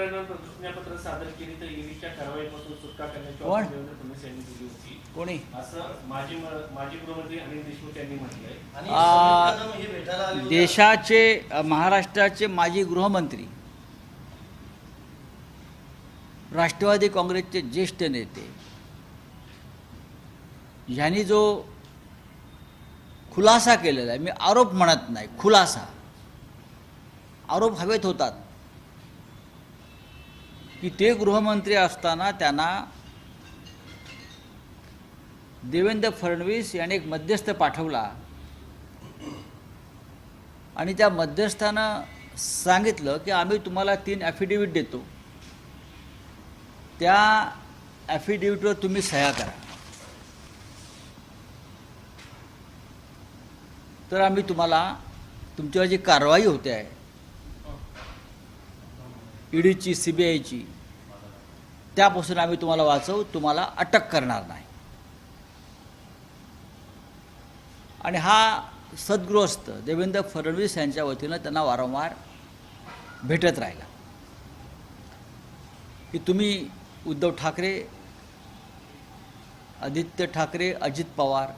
प्रकरणावर प्रतिज्ञापत्र सादर केली तर ईडीच्या कारवाईपासून सुटका करण्याची कोण? ऑफर देवेंद्र फडणवीस यांनी दिली होती. कोणी? असं माजी म- माजी गृहमंत्री अनिल देशमुख यांनी म्हटलंय. आणि आ, समीर कदम हे भेटायला आले होते. देशाचे अ, महाराष्ट्राचे माजी गृहमंत्री राष्ट्रवादी काँग्रेसचे ज्येष्ठ नेते यांनी जो खुलासा केलेला आहे मी आरोप म्हणत नाही खुलासा. आरोप हवेत होतात. की ते गृहमंत्री असताना त्यांना देवेंद्र फडणवीस यांनी एक मध्यस्थ पाठवला. आणि त्या मध्यस्थानं सांगितलं की आम्ही तुम्हाला तीन ॲफिडेविट देतो. त्या ॲफिडेविटवर तुम्ही सह्या करा. तर आम्ही तुम्हाला तुमच्यावर जी कारवाई होते आहे ईडीची सी बी आयची त्यापासून आम्ही तुम्हाला वाचवू तुम्हाला अटक करणार नाही. आणि हा सद्गृहस्थ देवेंद्र फडणवीस यांच्या वतीनं त्यांना वारंवार भेटत राहिला. की तुम्ही उद्धव ठाकरे आदित्य ठाकरे अजित पवार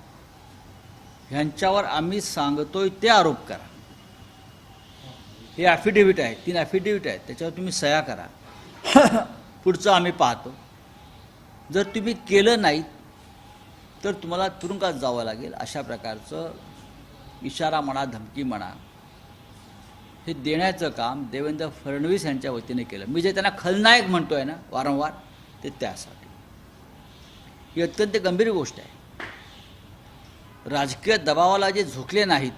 ह्यांच्यावर आम्ही सांगतोय ते आरोप करा. हे ॲफिडेव्हिट आहे तीन ॲफिडेव्हिट आहेत. त्याच्यावर तुम्ही सह्या करा. पुढचं आम्ही पाहतो. जर तुम्ही केलं नाहीत तर तुम्हाला तुरुंगात जावं लागेल. अशा प्रकारचं इशारा म्हणा धमकी म्हणा हे देण्याचं काम देवेंद्र फडणवीस यांच्या वतीने केलं. मी जे त्यांना खलनायक म्हणतोय ना वारंवार ते त्यासाठी. ही अत्यंत गंभीर गोष्ट आहे. राजकीय दबावाला जे झुकले नाहीत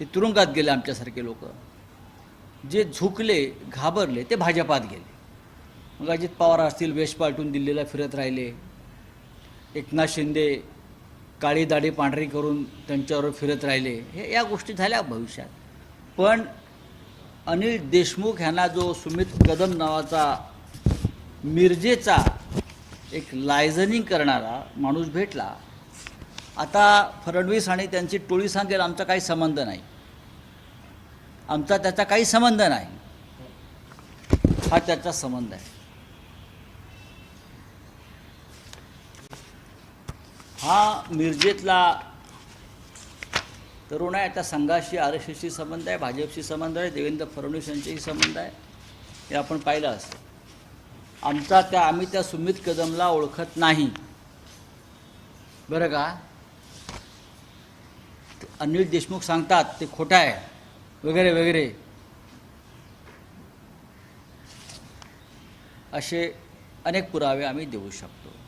ते तुरुंगात गेले आमच्यासारखे लोक. जे झुकले घाबरले ते भाजपात गेले. मग अजित पवार असतील वेश पालटून दिल्लीला फिरत राहिले. एकनाथ शिंदे काळी दाढी पांढरी करून त्यांच्यावर फिरत राहिले. हे या गोष्टी झाल्या भविष्यात. पण अनिल देशमुख ह्यांना जो सुमित कदम नावाचा मिरजेचा एक लायझनिंग करणारा माणूस भेटला आता फडणवीस आणि त्यांची टोळी सांगेल आमचा काही संबंध नाही. आमचा त्याचा काही संबंध नाही. हा त्याचा संबंध आहे. हा मिरजेतला तरुण आहे त्या संघाशी आर एस एसशी संबंध आहे भाजपशी संबंध आहे देवेंद्र फडणवीस यांच्याशी संबंध आहे हे आपण पाहिलं असतं. आमचा त्या आम्ही त्या सुमित कदमला ओळखत नाही. बरं का? अनिल देशमुख सांगतात ते खोटं आहे. वगैरे वगैरे. असे अनेक पुरावे आम्ही देऊ शकतो.